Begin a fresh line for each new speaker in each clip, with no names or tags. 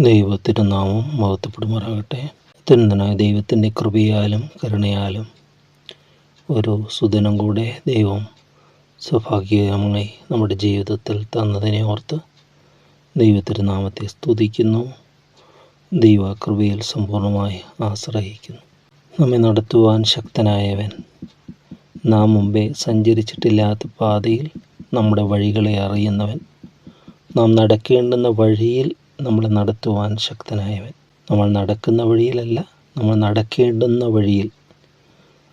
ദൈവത്തിരുനാമം മഹത്വപ്പെടുമാറാകട്ടെ. തിരുന്തനായ ദൈവത്തിന്റെ കൃപയാലും കരുണയാലും ഒരു സുദിനം കൂടെ ദൈവം സൗഭാഗ്യമായി നമ്മുടെ ജീവിതത്തിൽ തന്നതിനെ ഓർത്ത് ദൈവത്തിന്റെ ദൈവത്തിരുനാമത്തെ സ്തുതിക്കുന്നു. ദൈവ കൃപയിൽ സമ്പൂർണമായി ആശ്രയിക്കുന്നു. നമ്മെ നടത്തുവാൻ ശക്തനായവൻ നാം മുമ്പേ സഞ്ചരിച്ചിട്ടില്ലാത്ത പാതയിൽ നമ്മുടെ വഴികളെ അറിയുന്നവൻ നാം നടക്കേണ്ടുന്ന വഴിയിൽ നമ്മളെ നടത്തുവാൻ ശക്തനായവൻ. നമ്മൾ നടക്കുന്ന വഴിയിലല്ല നമ്മൾ നടക്കേണ്ടുന്ന വഴിയിൽ.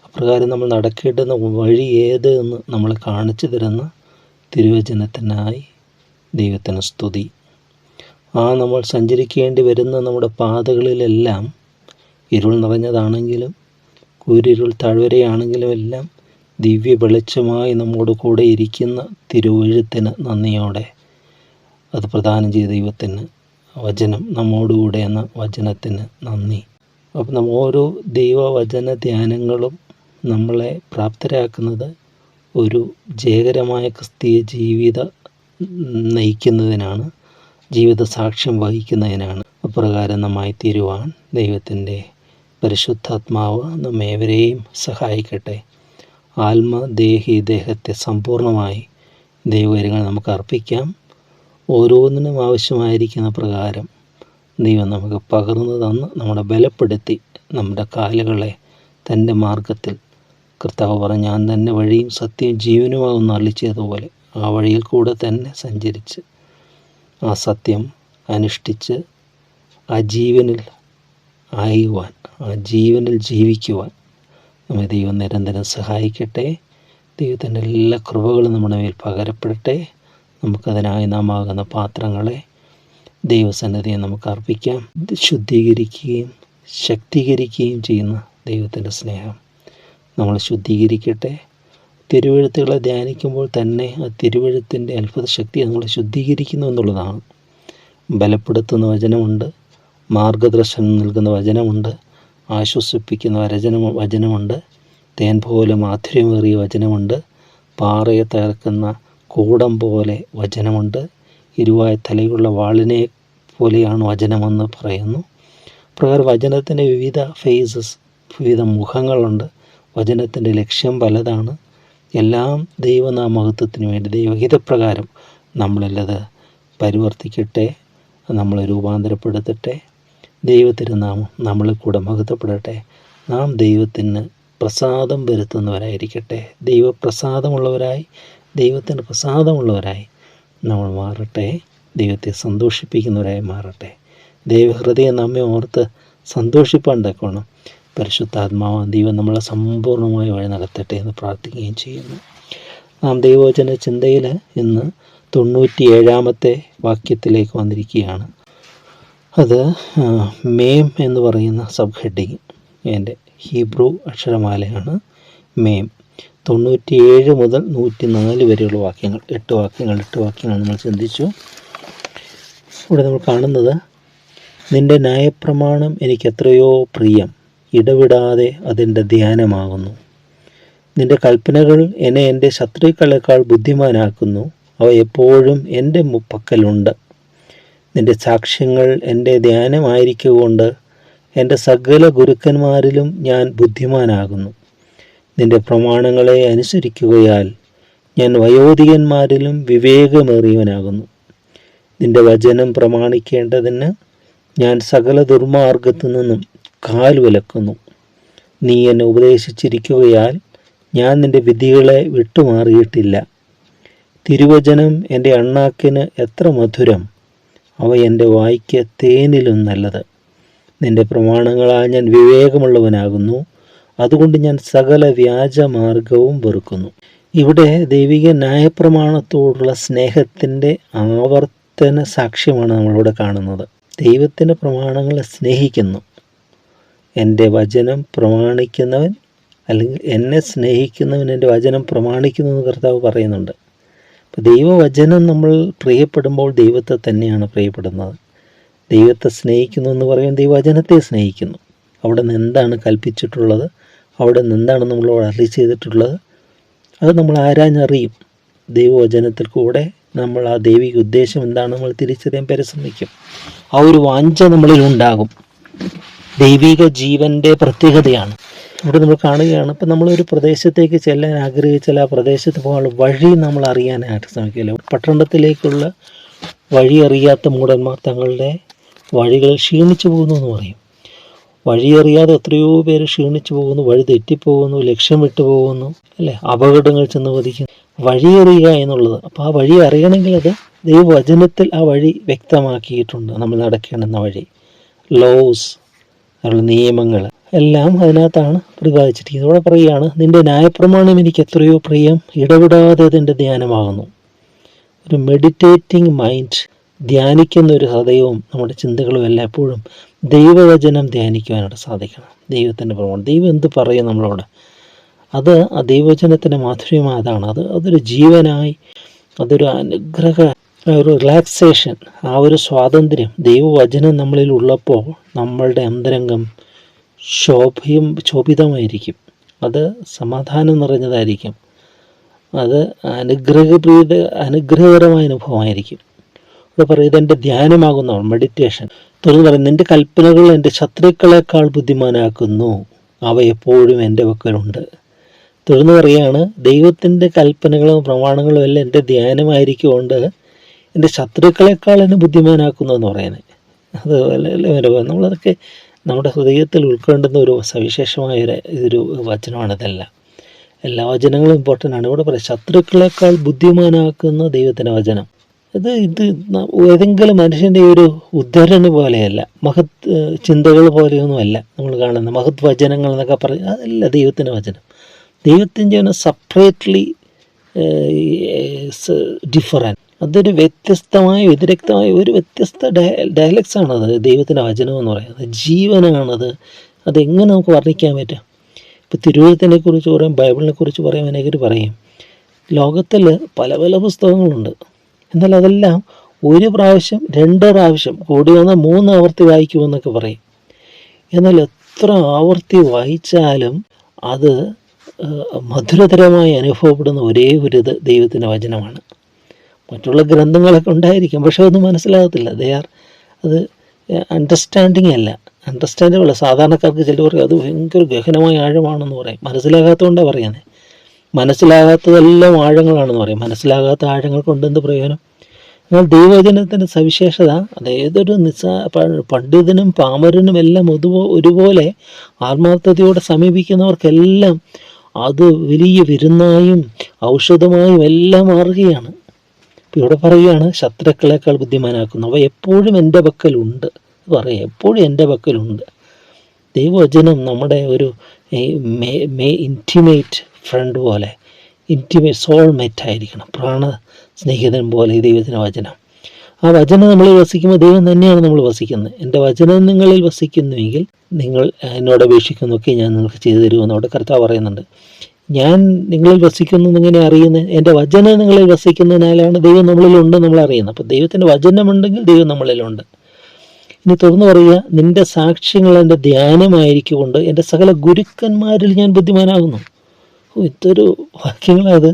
അപ്രകാരം നമ്മൾ നടക്കേണ്ടുന്ന വഴി ഏത് എന്ന് നമ്മൾ കാണിച്ചു തരുന്ന തിരുവചനത്തിനായി ദൈവത്തിന് സ്തുതി. ആ നമ്മൾ സഞ്ചരിക്കേണ്ടി വരുന്ന നമ്മുടെ പാതകളിലെല്ലാം ഇരുൾ നിറഞ്ഞതാണെങ്കിലും കൂരിരുൾ താഴ്വരയാണെങ്കിലും എല്ലാം ദിവ്യ വെളിച്ചമായി നമ്മോട് കൂടെ ഇരിക്കുന്ന തിരുവഴുത്തിന് നന്ദിയോടെ അത് പ്രദാനം ചെയ്ത ദൈവത്തിന് വചനം നമ്മോടുകൂടെ എന്ന വചനത്തിന് നന്ദി. അപ്പം നമ്മ ഓരോ ദൈവവചന ധ്യാനങ്ങളും നമ്മളെ പ്രാപ്തരാക്കുന്നത് ഒരു ജയകരമായ ക്രിസ്തീയ ജീവിത നയിക്കുന്നതിനാണ് ജീവിത സാക്ഷ്യം വഹിക്കുന്നതിനാണ് അപ്രകാരം നമ്മായി തീരുവാൻ ദൈവത്തിന്റെ പരിശുദ്ധാത്മാവ് നമ്മേവരെയും സഹായിക്കട്ടെ. ആത്മദേഹി ദേഹത്തെ സമ്പൂർണമായി ദൈവകാര്യങ്ങൾ നമുക്ക് അർപ്പിക്കാം. ഓരോന്നിനും ആവശ്യമായിരിക്കുന്ന പ്രകാരം ദൈവം നമുക്ക് പകർന്നു തന്ന് നമ്മളെ ബലപ്പെടുത്തി നമ്മുടെ കാലുകളെ തന്റെ മാർഗത്തിൽ കർത്താവ് പറഞ്ഞ ഞാൻ തന്നെ വഴിയും സത്യവും ജീവനുമാകുന്ന അള്ളിച്ചതുപോലെ ആ വഴിയിൽ കൂടെ തന്നെ സഞ്ചരിച്ച് ആ സത്യം അനുഷ്ഠിച്ച് ആ ജീവനിൽ ആയുവാൻ ആ ജീവനിൽ ജീവിക്കുവാൻ നമ്മെ ദൈവം നിരന്തരം സഹായിക്കട്ടെ. ദൈവത്തിന്റെ എല്ലാ കൃപകളും നമ്മുടെ മേൽ പകരപ്പെടട്ടെ. നമുക്കതിനായി നാം ആകുന്ന പാത്രങ്ങളെ ദൈവസന്നിധിയെ നമുക്ക് അർപ്പിക്കാം. ശുദ്ധീകരിക്കുകയും ശക്തീകരിക്കുകയും ചെയ്യുന്ന ദൈവത്തിന്റെ സ്നേഹം നമ്മൾ ശുദ്ധീകരിക്കട്ടെ. തിരുവഴുത്തുകളെ ധ്യാനിക്കുമ്പോൾ തന്നെ ആ തിരുവഴുത്തിന്റെ അത്ഭുത ശക്തി നമ്മൾ ശുദ്ധീകരിക്കുന്നു എന്നുള്ളതാണ്. ബലപ്പെടുത്തുന്ന വചനമുണ്ട് മാർഗദർശനം നൽകുന്ന വചനമുണ്ട് ആശ്വസിപ്പിക്കുന്ന വരചന വചനമുണ്ട് തേൻ പോലെ മാധുര്യമേറിയ വചനമുണ്ട് പാറയെ തകർക്കുന്ന കൂടം പോലെ വചനമുണ്ട്. ഇരുവായ തലയുള്ള വാളിനെ പോലെയാണ് വചനമെന്ന് പറയുന്നു. പ്രകാരം വചനത്തിന്റെ വിവിധ ഫേസസ് വിവിധ മുഖങ്ങളുണ്ട്. വചനത്തിന്റെ ലക്ഷ്യം പലതാണ്. എല്ലാം ദൈവനാമഹത്വത്തിന് വേണ്ടി ദൈവഹിതപ്രകാരം നമ്മളല്ലത്. പരിവർത്തിക്കട്ടെ നമ്മളെ രൂപാന്തരപ്പെടുത്തട്ടെ. ദൈവത്തിരുനാമം നമ്മളിൽ കൂടെ മഹത്വപ്പെടട്ടെ. നാം ദൈവത്തിന് പ്രസാദം വരുത്തുന്നവരായിരിക്കട്ടെ. ദൈവപ്രസാദമുള്ളവരായി ദൈവത്തിന് പ്രസാദമുള്ളവരായി നമ്മൾ മാറട്ടെ. ദൈവത്തെ സന്തോഷിപ്പിക്കുന്നവരായി മാറട്ടെ. ദൈവഹൃദയം നമ്മെ ഓർത്ത് സന്തോഷിപ്പാൻ തക്കോണം പരിശുദ്ധാത്മാവ് ദൈവം നമ്മളെ സമ്പൂർണമായി വഴി നടത്തട്ടെ എന്ന് പ്രാർത്ഥിക്കുകയും ചെയ്യുന്നു. നാം ദൈവവചന ചിന്തയിൽ ഇന്ന് തൊണ്ണൂറ്റി ഏഴാമത്തെ വാക്യത്തിലേക്ക് വന്നിരിക്കുകയാണ്. അത് മേം എന്ന് പറയുന്ന സബ് ഹെഡിങ് എന്റെ ഹീബ്രു അക്ഷരമാലയാണ് മേം. തൊണ്ണൂറ്റിയേഴ് മുതൽ നൂറ്റി നാല് വരെയുള്ള വാക്യങ്ങൾ എട്ട് വാക്യങ്ങൾ എട്ട് വാക്യങ്ങൾ നമ്മൾ ചിന്തിച്ചു. ഇവിടെ നമ്മൾ കാണുന്നത് നിന്റെ ന്യായപ്രമാണം എനിക്ക് എത്രയോ പ്രിയം ഇടവിടാതെ അതിന്റെ ധ്യാനമാകുന്നു. നിന്റെ കൽപ്പനകൾ എന്നെ എന്റെ ശത്രുക്കളെക്കാൾ ബുദ്ധിമാനാക്കുന്നു അവ എപ്പോഴും എന്റെ പക്കലുണ്ട്. നിന്റെ സാക്ഷ്യങ്ങൾ എന്റെ ധ്യാനമായിരിക്കുകൊണ്ട് എന്റെ സകല ഗുരുക്കന്മാരിലും ഞാൻ ബുദ്ധിമാനാകുന്നു. നിന്റെ പ്രമാണങ്ങളെ അനുസരിക്കുകയാൽ ഞാൻ വയോധികന്മാരിലും വിവേകമേറിയവനാകുന്നു. നിന്റെ വചനം പ്രമാണിക്കേണ്ടതിന് ഞാൻ സകല ദുർമാർഗത്തു നിന്നും കാൽ വിലക്കുന്നു. നീ എന്നെ ഉപദേശിച്ചിരിക്കുകയാൽ ഞാൻ നിന്റെ വിധികളെ വിട്ടുമാറിയിട്ടില്ല. തിരുവചനം എന്റെ അണ്ണാക്കിന് എത്ര മധുരം. അവ എന്റെ വായിക്ക് തേനിലും നല്ലത്. നിന്റെ പ്രമാണങ്ങളാൽ ഞാൻ വിവേകമുള്ളവനാകുന്നു. അതുകൊണ്ട് ഞാൻ സകല വ്യാജമാർഗവും വെറുക്കുന്നു. ഇവിടെ ദൈവിക ന്യായപ്രമാണത്തോടുള്ള സ്നേഹത്തിന്റെ ആവർത്തന സാക്ഷ്യമാണ് നമ്മളിവിടെ കാണുന്നത്. ദൈവത്തിന്റെ പ്രമാണങ്ങളെ സ്നേഹിക്കുന്നു. എന്റെ വചനം പ്രമാണിക്കുന്നവൻ അല്ലെങ്കിൽ എന്നെ സ്നേഹിക്കുന്നവൻ എന്റെ വചനം പ്രമാണിക്കുന്നു എന്ന് കർത്താവ് പറയുന്നുണ്ട്. അപ്പോൾ ദൈവവചനം നമ്മൾ പ്രിയപ്പെടുമ്പോൾ ദൈവത്തെ തന്നെയാണ് പ്രിയപ്പെടുന്നത്. ദൈവത്തെ സ്നേഹിക്കുന്നു എന്ന് പറയുമ്പോൾ ദൈവവചനത്തെ സ്നേഹിക്കുന്നു. അവിടെ നിന്ന് എന്താണ് കൽപ്പിച്ചിട്ടുള്ളത്? അവിടെ നിന്ന് എന്താണ് നമ്മളോട് അറി ചെയ്തിട്ടുള്ളത്. അത് നമ്മൾ ആരാഞ്ഞറിയും. ദൈവവചനത്തിൽ കൂടെ നമ്മൾ ആ ദൈവിക ഉദ്ദേശം എന്താണ് നമ്മൾ തിരിച്ചറിയാൻ പരിശ്രമിക്കും. ആ ഒരു വാഞ്ച നമ്മളിൽ ഉണ്ടാകും. ദൈവിക ജീവന്റെ പ്രത്യേകതയാണ്. ഇവിടെ നമ്മൾ കാണുകയാണ് ഇപ്പം നമ്മളൊരു പ്രദേശത്തേക്ക് ചെല്ലാൻ ആഗ്രഹിച്ചാൽ ആ പ്രദേശത്ത് പോകാനുള്ള വഴി നമ്മൾ അറിയാനായിട്ട് ശ്രമിക്കില്ല. പട്ടണത്തിലേക്കുള്ള വഴി അറിയാത്ത മൂടന്മാർ തങ്ങളുടെ വഴികൾ ക്ഷീണിച്ചു പോകുന്നു എന്ന് പറയും. വഴിയറിയാതെ എത്രയോ പേര് ക്ഷീണിച്ചു പോകുന്നു വഴി തെറ്റിപ്പോകുന്നു ലക്ഷ്യം വിട്ടു പോകുന്നു അല്ലേ? അപകടങ്ങൾ ചെന്ന് വധിക്കുന്നു. വഴിയറിയുക എന്നുള്ളത്. അപ്പോൾ ആ വഴി അറിയണമെങ്കിൽ അത് ദൈവവചനത്തിൽ ആ വഴി വ്യക്തമാക്കിയിട്ടുണ്ട്. നമ്മൾ നടക്കേണ്ടുന്ന വഴി. ലോസ് അതിലുള്ള നിയമങ്ങൾ. എല്ലാം അതിനകത്താണ് പ്രതിപാദിച്ചിരിക്കുന്നത്. ഇവിടെ പറയുകയാണ് നിന്റെ ന്യായപ്രമാണം എനിക്ക് എത്രയോ പ്രിയം. ഇടപെടാതെ അതിന്റെ ധ്യാനമാകുന്നു. ഒരു മെഡിറ്റേറ്റിംഗ് മൈൻഡ് ധ്യാനിക്കുന്ന ഒരു ഹൃദയവും നമ്മുടെ ചിന്തകളും എല്ലാം എപ്പോഴും ദൈവവചനം ധ്യാനിക്കുവാനായിട്ട് സാധിക്കണം. ദൈവത്തിന്റെ പ്രമാണം ദൈവം എന്ത് പറയും നമ്മളോട്? അത് ആ ദൈവവചനത്തിന്റെ മാധുര്യം അതാണ് അത് അതൊരു ജീവനായി അതൊരു അനുഗ്രഹ ഒരു റിലാക്സേഷൻ ആ ഒരു സ്വാതന്ത്ര്യം ദൈവവചനം നമ്മളിൽ ഉള്ളപ്പോൾ നമ്മളുടെ അന്തരംഗം ശോഭയും ശോഭിതമായിരിക്കും. അത് സമാധാനം നിറഞ്ഞതായിരിക്കും. അത് അനുഗ്രഹപ്രീത അനുഗ്രഹകരമായ അനുഭവമായിരിക്കും. ഇവിടെ പറയും എന്റെ ധ്യാനമാകുന്നവൾ മെഡിറ്റേഷൻ തുടർന്ന് പറയും നിന്റെ കൽപ്പനകൾ എന്റെ ശത്രുക്കളെക്കാൾ ബുദ്ധിമാനാക്കുന്നു. അവ എപ്പോഴും എന്റെ പക്കലുണ്ട്. തുടർന്ന് പറയുകയാണ് ദൈവത്തിന്റെ കൽപ്പനകളും പ്രമാണങ്ങളും എല്ലാം എന്റെ ധ്യാനമായിരിക്കുകൊണ്ട് എന്റെ ശത്രുക്കളെക്കാൾ എന്നെ ബുദ്ധിമാനാക്കുന്നു എന്ന് പറയുന്നത്. അത് നമ്മളതൊക്കെ നമ്മുടെ ഹൃദയത്തിൽ ഉൾക്കൊണ്ടുന്ന ഒരു സവിശേഷമായ ഒരു ഇതൊരു വചനമാണ് ഇതെല്ലാം. എല്ലാ വചനങ്ങളും ഇമ്പോർട്ടന്റ് ആണ്. ഇവിടെ പറയാം ശത്രുക്കളെക്കാൾ ബുദ്ധിമാനാക്കുന്ന ദൈവത്തിന്റെ വചനം. ഇത് ഇത് ഏതെങ്കിലും മനുഷ്യന്റെ ഒരു ഉദ്ധരണി പോലെയല്ല. മഹത് ചിന്തകൾ പോലെയൊന്നുമല്ല നമ്മൾ കാണുന്ന മഹത് വചനങ്ങൾ എന്നൊക്കെ പറയും അതല്ല ദൈവത്തിന്റെ വചനം. ദൈവത്തിന്റെ ഒന്ന് സെപ്പറേറ്റ്ലി ഡിഫറന്റ് അതൊരു വ്യത്യസ്തമായ വ്യതിരക്തമായ ഒരു വ്യത്യസ്ത ഡയലക്ട്സ് ആണത് ദൈവത്തിന്റെ വചനം എന്ന് പറയുന്നത്. ജീവനാണത്. അതെങ്ങനെ നമുക്ക് വർണിക്കാൻ പറ്റും? ഇപ്പോൾ തിരുവഴുത്തിനെ കുറിച്ച് പറയും ബൈബിളിനെ കുറിച്ച് പറയും അതിനെക്കുറിച്ച് പറയും. ലോകത്തിൽ പല പല പുസ്തകങ്ങളുണ്ട്. എന്നാൽ അതെല്ലാം ഒരു പ്രാവശ്യം രണ്ട് പ്രാവശ്യം കൂടി വന്നാൽ മൂന്ന് ആവർത്തി വായിക്കുമെന്നൊക്കെ പറയും. എന്നാൽ എത്ര ആവർത്തി വായിച്ചാലും അത് മധുരതരമായി അനുഭവപ്പെടുന്ന ഒരേ ഒരു ഇത് ദൈവത്തിന്റെ വചനമാണ്. മറ്റുള്ള ഗ്രന്ഥങ്ങളൊക്കെ ഉണ്ടായിരിക്കും പക്ഷെ അതൊന്നും മനസ്സിലാകത്തില്ല. ദേ ആർ അത് അണ്ടർസ്റ്റാൻഡിങ് അല്ല. അണ്ടർസ്റ്റാൻഡബിൾ സാധാരണക്കാർക്ക് ചിലവർക്ക് അത് ഭയങ്കര ഗഹനമായ ആഴമാണെന്ന് പറയും. മനസ്സിലാകാത്തതുകൊണ്ടാണ് പറയുന്നത് മനസ്സിലാകാത്തതെല്ലാം ആഴങ്ങളാണെന്ന് പറയും. മനസ്സിലാകാത്ത ആഴങ്ങൾ കൊണ്ട് എന്ത് പ്രയോജനം? എന്നാൽ ദൈവവചനത്തിന്റെ സവിശേഷത അതേതൊരു നിസ്സാ പണ്ഡിതനും പാമരനും എല്ലാം ഒരുപോ ഒരുപോലെ ആത്മാർത്ഥതയോടെ സമീപിക്കുന്നവർക്കെല്ലാം അത് വലിയ വിരുന്നായും ഔഷധമായും എല്ലാം മാറുകയാണ്. ഇവിടെ പറയുകയാണ് ശത്രുക്കളെക്കാൾ ബുദ്ധിമാനാക്കുന്നു അവ എപ്പോഴും എന്റെ പക്കലുണ്ട്. പറയാം എപ്പോഴും എന്റെ പക്കലുണ്ട്. ദൈവവചനം നമ്മുടെ ഒരു മേ മേ ഇന്റിമേറ്റ് ഫ്രണ്ട് പോലെ ഇന്റിമേറ്റ് സോൾമേറ്റ് ആയിരിക്കണം. പ്രാണ സ്നേഹിതൻ പോലെ ഈ ദൈവത്തിന്റെ വചനം. ആ വചനം നമ്മൾ വസിക്കുമ്പോൾ ദൈവം തന്നെയാണ് നമ്മൾ വസിക്കുന്നത്. എന്റെ വചനം നിങ്ങളിൽ വസിക്കുന്നുവെങ്കിൽ നിങ്ങൾ എന്നോട് അപേക്ഷിക്കുന്നൊക്കെ ഞാൻ നിങ്ങൾക്ക് ചെയ്തു തരുമെന്ന് അവിടെ കർത്താവ് പറയുന്നുണ്ട്. ഞാൻ നിങ്ങളിൽ വസിക്കുന്നു എന്നിങ്ങനെ അറിയുന്നത് എന്റെ വചനം നിങ്ങളിൽ വസിക്കുന്നതിനാലാണ് ദൈവം നമ്മളിലുണ്ട് നമ്മൾ അറിയുന്നത്. അപ്പോൾ ദൈവത്തിന്റെ വചനമുണ്ടെങ്കിൽ ദൈവം നമ്മളിലുണ്ട് ഇനി തുറന്നു പറയുക നിന്റെ സാക്ഷ്യങ്ങൾ എന്റെ ധ്യാനമായിരിക്കുകൊണ്ട് എന്റെ സകല ഗുരുക്കന്മാരിൽ ഞാൻ ബുദ്ധിമാനാകുന്നു. ഇതൊരു വാക്യങ്ങളത്.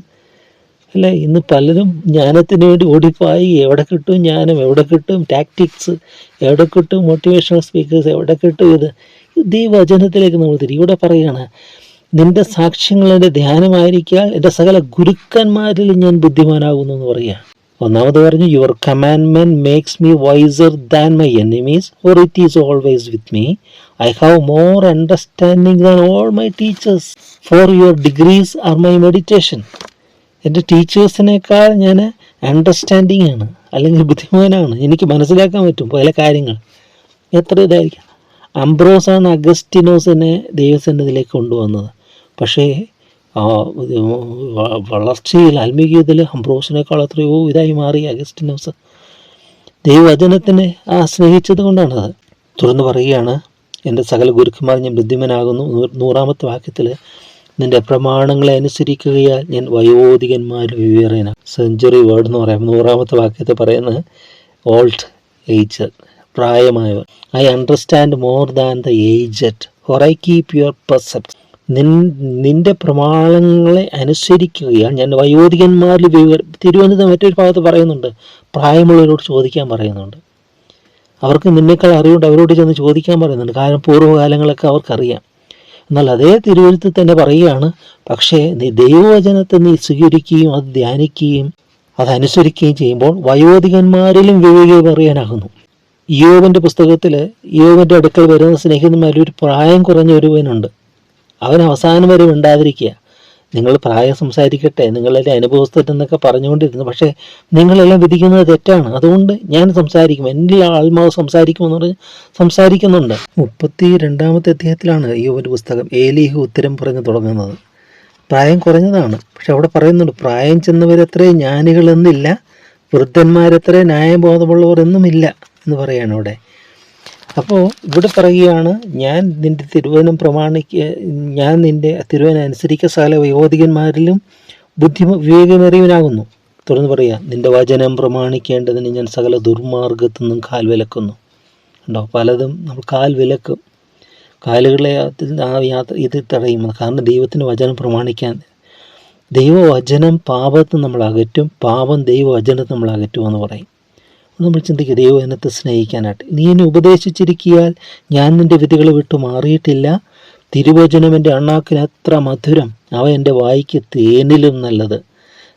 അല്ലേ ഇന്ന് പലരും ജ്ഞാനത്തിന് വേണ്ടി ഓടിപ്പായി. എവിടെ കിട്ടും ജ്ഞാനം എവിടെ കിട്ടും ടാക്ടിക്സ് എവിടെ കിട്ടും മോട്ടിവേഷണൽ സ്പീക്കേഴ്സ് എവിടെ കിട്ടും ഇത്. ഇത് ഈ വചനത്തിലേക്ക് നമ്മൾ തിരി ഇവിടെ പറയുകയാണ് നിന്റെ സാക്ഷ്യങ്ങൾ എന്റെ ധ്യാനമായിരിക്കാൻ എന്റെ സകല ഗുരുക്കന്മാരിൽ ഞാൻ ബുദ്ധിമാനാകുന്നു എന്ന് പറയുക. ഒന്നാമത് പറഞ്ഞു your കമാൻമെന്റ് makes me wiser than my enemies or it is always with me I have more understanding than all my teachers for your degrees are my meditation എന്റെ ടീച്ചേഴ്സിനേക്കാൾ ഞാൻ അണ്ടർസ്റ്റാൻഡിങ് ആണ് അല്ലെങ്കിൽ ബുദ്ധിമാനാണ്. എനിക്ക് മനസ്സിലാക്കാൻ പറ്റും പല കാര്യങ്ങൾ. എത്ര ഇതായിരിക്കും. അംബ്രോസാണ് അഗസ്റ്റിനോസിനെ ദൈവസന്നിധിയിലേക്ക് കൊണ്ടുവന്നത്. പക്ഷേ വളർച്ചയിൽ ആത്മീയതയിൽ അംബ്രോസിനേക്കാൾ എത്രയോ ഇതായി മാറി അഗസ്റ്റിനോസ്. ദൈവവചനത്തിനെ ആ സ്നേഹിച്ചത് കൊണ്ടാണത്. തുറന്നു പറയുകയാണ് എന്റെ സകല ഗുരുക്കന്മാർ ഞാൻ ബുദ്ധിമനാകുന്നു. നൂറാമത്തെ വാക്യത്തിൽ നിന്റെ പ്രമാണങ്ങളെ അനുസരിക്കുകയാൽ ഞാൻ വയോധികന്മാരിൽ വിവേറേന സെഞ്ചുറി വേർഡ് എന്ന് പറയാം. നൂറാമത്തെ വാക്യത്തെ പറയുന്നത് ഓൾഡ് ഏജ് പ്രായമായവർ. I understand more than the aged for I keep your percept നിൻ നിന്റെ പ്രമാണങ്ങളെ അനുസരിക്കുകയാണ്. ഞാൻ വയോധികന്മാരിൽ തിരുവനന്തപുരം മറ്റൊരു ഭാഗത്ത് പറയുന്നുണ്ട്. പ്രായമുള്ളവരോട് ചോദിക്കാൻ പറയുന്നുണ്ട്. അവർക്ക് നിന്നേക്കാൾ അറിവുണ്ട്. അവരോട് ചെന്ന് ചോദിക്കാൻ പറയുന്നുണ്ട്. കാരണം പൂർവകാലങ്ങളൊക്കെ അവർക്കറിയാം. എന്നാൽ അതേ തിരുവനന്തപുരത്ത് തന്നെ പറയുകയാണ് പക്ഷേ നീ ദൈവവചനത്തെ നീ സ്വീകരിക്കുകയും അത് ധ്യാനിക്കുകയും അതനുസരിക്കുകയും ചെയ്യുമ്പോൾ വയോധികന്മാരിലും വിവേകം വിവേകമറിയാനാകുന്നു യോവന്റെ പുസ്തകത്തിൽ യോവന്റെ അടുക്കൽ വരുന്ന സ്നേഹിതന്മാരിൽ ഒരു പ്രായം കുറഞ്ഞ ഒരുവനുണ്ട് അവൻ അവസാനം വരെ ഉണ്ടാതിരിക്കുക നിങ്ങൾ പ്രായം സംസാരിക്കട്ടെ നിങ്ങളുടെ അനുഭവസ്ഥരെന്നൊക്കെ പറഞ്ഞുകൊണ്ടിരുന്നു. പക്ഷേ നിങ്ങളെല്ലാം വിധിക്കുന്നത് തെറ്റാണ്. അതുകൊണ്ട് ഞാൻ സംസാരിക്കും. എന്റെ ആത്മാവ് സംസാരിക്കുമെന്ന് പറഞ്ഞ് സംസാരിക്കുന്നുണ്ട്. മുപ്പത്തി രണ്ടാമത്തെ അധ്യായത്തിലാണ് ഒരു പുസ്തകം ഏലീഹ് ഉത്തരം പറഞ്ഞു തുടങ്ങുന്നത്. പ്രായം കുറഞ്ഞതാണ്. പക്ഷെ അവിടെ പറയുന്നുണ്ട് പ്രായം ചെന്നവരത്രേ ജ്ഞാനികളെന്നില്ല വൃദ്ധന്മാരത്രേ ന്യായബോധമുള്ളവർ എന്നുമില്ല എന്ന് പറയാണ് അവിടെ. അപ്പോൾ ഇവിടെ പറയുകയാണ് ഞാൻ നിന്റെ തിരുവനം പ്രമാണിക്ക ഞാൻ നിന്റെ തിരുവനം അനുസരിക്ക സകല വയോധികന്മാരിലും ബുദ്ധി വിവേകമേറിയവനാകുന്നു. തുടർന്ന് പറയാം നിന്റെ വചനം പ്രമാണിക്കേണ്ടതിന് ഞാൻ സകല ദുർമാർഗത്തു നിന്നും കാൽ വിലക്കുന്നു. ഉണ്ടോ പലതും നമ്മൾ കാൽ വിലക്കും. കാലുകളെ ആ യാത്ര ഇത് തടയും. കാരണം ദൈവത്തിന് വചനം പ്രമാണിക്കാൻ. ദൈവവചനം പാപത്ത് നമ്മൾ അകറ്റും പാപം ദൈവവചനത്തെ നമ്മൾ അകറ്റുമെന്ന് പറയും. നമ്മൾ ചിന്തിക്കുക ദൈവം എന്നത്തെ സ്നേഹിക്കാനായിട്ട്. നീ എന്നെ ഉപദേശിച്ചിരിക്കിയാൽ ഞാൻ നിന്റെ വിധികൾ വിട്ടു മാറിയിട്ടില്ല. തിരുവചനം എന്റെ അണ്ണാക്കിന് അത്ര മധുരം. അവ എന്റെ വായിക്ക് തേനിലും നല്ലത്.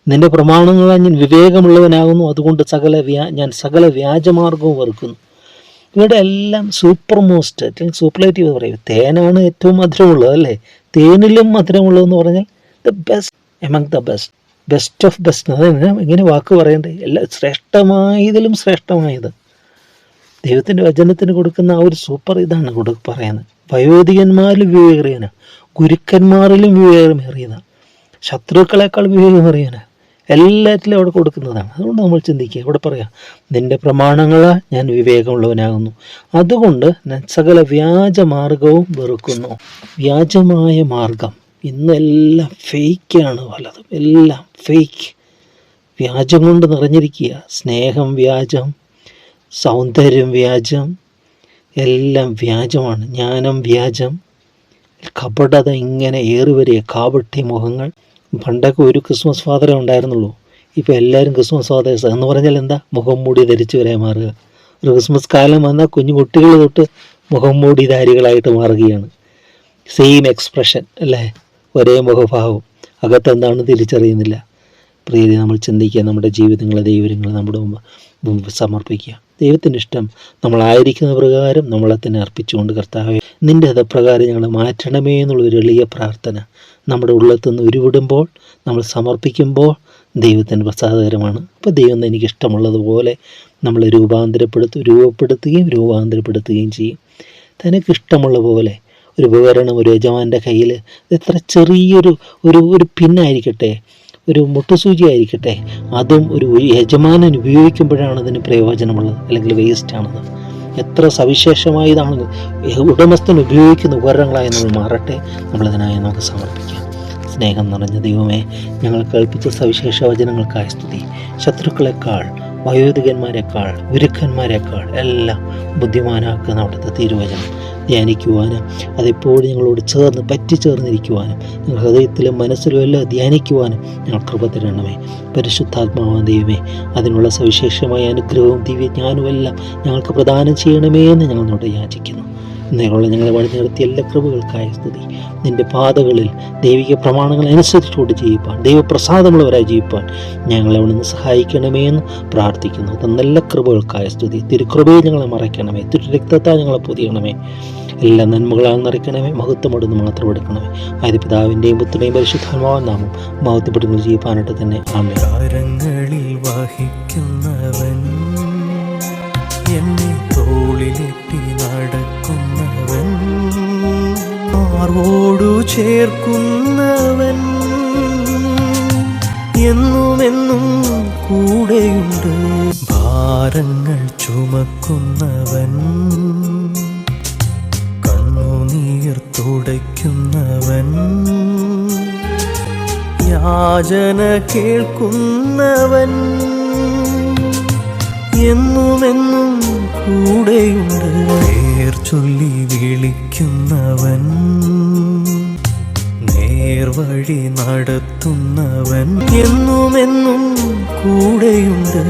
നിന്റെ പ്രമാണങ്ങളാൽ ഞാൻ വിവേകമുള്ളവനാകുന്നു. അതുകൊണ്ട് സകല വ്യാ ഞാൻ സകല വ്യാജമാർഗവും വെറുക്കുന്നു. ഇവിടെ എല്ലാം സൂപ്പർ മോസ്റ്റ് അല്ലെങ്കിൽ സൂപ്പർലേറ്റീവ് പറയും. തേനാണ് ഏറ്റവും മധുരമുള്ളത് അല്ലേ? തേനിലും മധുരമുള്ളതെന്ന് പറഞ്ഞാൽ the best among the best best of best അത് ഇങ്ങനെ വാക്ക് പറയണ്ടേ. എല്ലാ ശ്രേഷ്ഠമായതിലും ശ്രേഷ്ഠമായത്. ദൈവത്തിന്റെ വചനത്തിന് കൊടുക്കുന്ന ആ ഒരു സൂപ്പർ ഇതാണ് കൊടു പറയുന്നത്. വയോധികന്മാരിലും വിവേകറിയാനാണ് ഗുരുക്കന്മാരിലും വിവേകമേറിയതാണ് ശത്രുക്കളെക്കാൾ വിവേകമറിയാനാണ് എല്ലാറ്റിലും അവിടെ കൊടുക്കുന്നതാണ്. അതുകൊണ്ട് നമ്മൾ ചിന്തിക്കുക. ഇവിടെ പറയാം നിന്റെ പ്രമാണങ്ങളാൽ ഞാൻ വിവേകമുള്ളവനാകുന്നു. അതുകൊണ്ട് ഞാൻ സകല വ്യാജമാർഗവും വെറുക്കുന്നു. വ്യാജമായ മാർഗം. ഇന്നെല്ലാം ഫേക്കാണ് പലതും. എല്ലാം ഫേക്ക്. വ്യാജം കൊണ്ട് നിറഞ്ഞിരിക്കുക. സ്നേഹം വ്യാജം സൗന്ദര്യം വ്യാജം എല്ലാം വ്യാജമാണ്. ജ്ഞാനം വ്യാജം. കപടത ഇങ്ങനെ ഏറി വരിക. കാപട്യ മുഖങ്ങൾ. പണ്ടൊക്കെ ഒരു ക്രിസ്മസ് ഫാദറേ ഉണ്ടായിരുന്നുള്ളൂ. ഇപ്പോൾ എല്ലാവരും ക്രിസ്മസ് ഫാദേഴ്സ്. എന്ന് പറഞ്ഞാൽ എന്താ? മുഖം മൂടി ധരിച്ചു വരെ മാറുക. ഒരു ക്രിസ്മസ് കാലം വന്നാൽ കുഞ്ഞു കുട്ടികൾ തൊട്ട് മുഖം മൂടി ധാരികളായിട്ട് മാറുകയാണ്. സെയിം എക്സ്പ്രഷൻ അല്ലേ? ഒരേ മുഖഭാവം. അകത്തെന്താണെന്ന് തിരിച്ചറിയുന്നില്ല. പ്രീതി നമ്മൾ ചിന്തിക്കുക നമ്മുടെ ജീവിതങ്ങളെ ദൈവങ്ങൾ നമ്മുടെ മുമ്പ് സമർപ്പിക്കുക. ദൈവത്തിന്റെ ഇഷ്ടം നമ്മളായിരിക്കുന്ന പ്രകാരം നമ്മളെ തന്നെ അർപ്പിച്ചുകൊണ്ട് കർത്താവെ നിന്റെ ഹതപ്രകാരം ഞങ്ങൾ മാറ്റണമേ എന്നുള്ളൊരു എളിയ പ്രാർത്ഥന നമ്മുടെ ഉള്ളത്തുനിന്ന് ഉരുവിടുമ്പോൾ നമ്മൾ സമർപ്പിക്കുമ്പോൾ ദൈവത്തിന് പ്രസാദകരമാണ്. അപ്പോൾ ദൈവം എനിക്ക് ഇഷ്ടമുള്ളതുപോലെ നമ്മളെ രൂപാന്തരപ്പെടുത്തു രൂപപ്പെടുത്തുകയും രൂപാന്തരപ്പെടുത്തുകയും ചെയ്യും. തനിക്ക് ഇഷ്ടമുള്ള പോലെ ഒരു ഉപകരണം ഒരു യജമാന്റെ കയ്യിൽ എത്ര ചെറിയൊരു ഒരു ഒരു പിന്നായിരിക്കട്ടെ ഒരു മുട്ടുസൂചി ആയിരിക്കട്ടെ അതും ഒരു യജമാനൻ ഉപയോഗിക്കുമ്പോഴാണ് അതിന് പ്രയോജനമുള്ളത് അല്ലെങ്കിൽ വേസ്റ്റ് വേസ്റ്റാണത് എത്ര സവിശേഷമായതാണ് ഉടമസ്ഥൻ ഉപയോഗിക്കുന്ന ഉപകരണങ്ങളായി നമ്മൾ മാറട്ടെ നമ്മളതിനായി നമുക്ക് സമർപ്പിക്കാം. സ്നേഹം നിറഞ്ഞ ദൈവമേ ഞങ്ങൾ കേൾപ്പിച്ച സവിശേഷ വചനങ്ങൾക്കായി സ്തുതി. ശത്രുക്കളെക്കാൾ വയോധികന്മാരെക്കാൾ ഗുരുക്കന്മാരെക്കാൾ എല്ലാം ബുദ്ധിമാനാക്കുന്ന അവിടുത്തെ തിരുവചനം. ധ്യാനിക്കുവാനും അതെപ്പോഴും ഞങ്ങളോട് ചേർന്ന് പറ്റിച്ചേർന്നിരിക്കുവാനും ഞങ്ങൾ ഹൃദയത്തിലും മനസ്സിലും എല്ലാം ധ്യാനിക്കുവാനും ഞങ്ങൾ കൃപ തരണമേ. പരിശുദ്ധാത്മാവാൻ ദൈവമേ അതിനുള്ള സവിശേഷമായ അനുഗ്രഹവും ദിവ്യജ്ഞാനവും എല്ലാം ഞങ്ങൾക്ക് പ്രദാനം ചെയ്യണമേ എന്ന് ഞങ്ങളോട് യാചിക്കുന്നു. ഇന്നേക്കുള്ള ഞങ്ങളെ വഴി നിർത്തിയ എല്ലാ കൃപകൾക്കായ സ്തുതി. നിന്റെ പാതകളിൽ ദൈവിക പ്രമാണങ്ങൾ അനുസരിച്ചുകൊണ്ട് ജീവിപ്പാൻ ദൈവപ്രസാദമുള്ളവരായി ജീവിപ്പാൻ ഞങ്ങളെ അവിടെ നിന്ന് സഹായിക്കണമേ എന്ന് പ്രാർത്ഥിക്കുന്നു. തന്നെല്ലാ കൃപകൾക്കായ സ്തുതി. തിരുകൃപയെ ഞങ്ങളെ മറയ്ക്കണമേ. തിരു രക്തത്താൽ ഞങ്ങളെ പൊതിയണമേ. എല്ലാ നന്മകളാൽ നിറയ്ക്കണമേ. മഹത്വമോടൊന്ന് മാത്രം എടുക്കണമേ. ആയത് പിതാവിന്റെയും പുത്രനെയും പരിശുദ്ധാത്മാവാൻ നാമം മഹത്വപ്പെടുന്ന ജീവിപ്പാനായിട്ട് തന്നെ. ആമേ
കരങ്ങളിൽ വഹിക്കുന്നവൻ നടക്കുന്നവൻ മാർവോടു ചേർക്കുന്നവൻ എന്നുമെന്നും കൂടെയുണ്ട്. ഭാരങ്ങൾ ചുമക്കുന്നവൻ കണ്ണുനീർ തുടയ്ക്കുന്നവൻ യാചന കേൾക്കുന്നവൻ എന്നുമെന്നും കൂടെയുണ്ട്. നേർ ചൊല്ലി വിളിക്കുന്നവൻ നേർവഴി നടത്തുന്നവൻ എന്നുമെന്നും കൂടെയുണ്ട്.